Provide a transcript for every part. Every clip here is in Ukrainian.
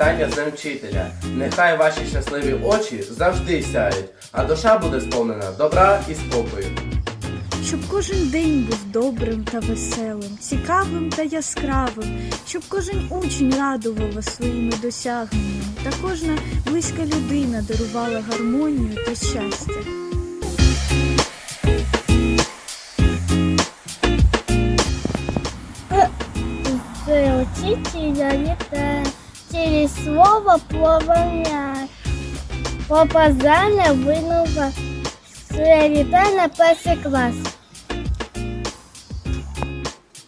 Привітання з Днем вчителя. Нехай ваші щасливі очі завжди сяють, а душа буде сповнена добра і спокою. Щоб кожен день був добрим та веселим, цікавим та яскравим, щоб кожен учень радував вас своїми досягненнями, та кожна близька людина дарувала гармонію та щастя. З учителя літає, через слово плавання. Попазання винова, літає на перший клас.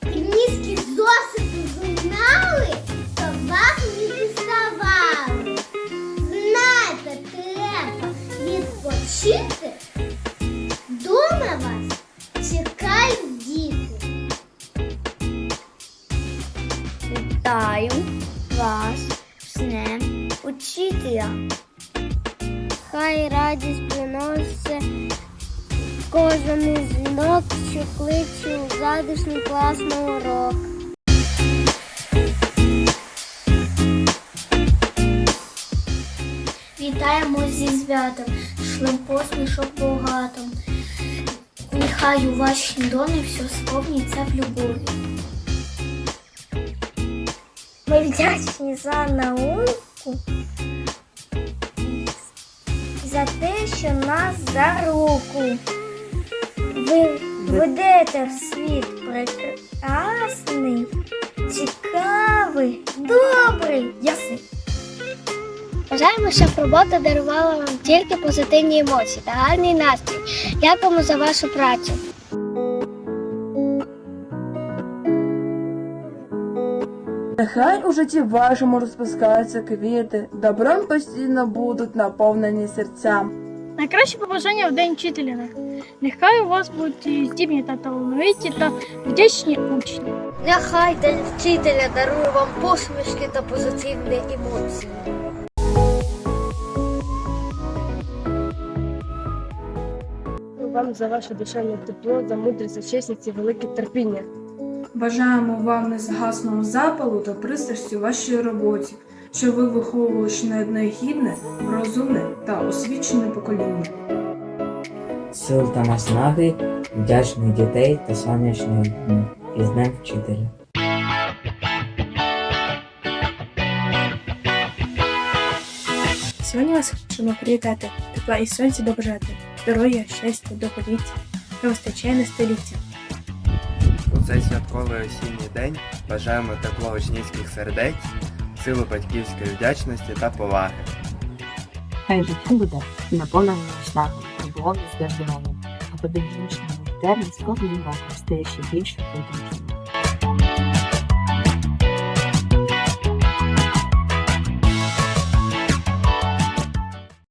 Книжки зошити знали, то вас не діставали. Знаєте, треба відпочити. Дома вас чекають діти. Вітаю вас з Днем Учителя. Хай радість приносить кожен із жінок, що кличе у затишний класний урок. Вітаємо зі святом, шлем посмішок багато. Нехай у вашій домі все сповниться в любові. Ми вдячні за науку, за те, що нас за руку. Ви ведете в світ прекрасний, цікавий, добрий, ясний. Бажаємо, щоб робота дарувала вам тільки позитивні емоції та гарний настрій. Дякуємо за вашу працю. Нехай у житті вашому розпускаються квіти, добром постійно будуть наповнені серця. Найкраще побажання в день вчителя. Нехай у вас будуть здібні та талановиті та вдячні учні. Нехай день вчителя дарує вам посмішки та позитивні емоції. Вам за ваше душевне тепло, за мудрість, за чесність і велике терпіння. Бажаємо вам незгасного запалу та пристрасті у вашій роботі, щоб ви виховували ще не одне гідне, розумне та освічене покоління. сил та наснаги, вдячних дітей та сонячних днів із Днем вчителя. Сьогодні вас хочемо привітати, тепла і сонця добажати, здоров'я, щастя, довголіття, не вистачає на століття. У цей святковий осінній день бажаємо тепло учнівських сердець, силу батьківської вдячності та поваги. Хай життя буде наповнено шляхом, любові та здоров'ям, а подивічному термін з кожним роком стає ще більше потужним.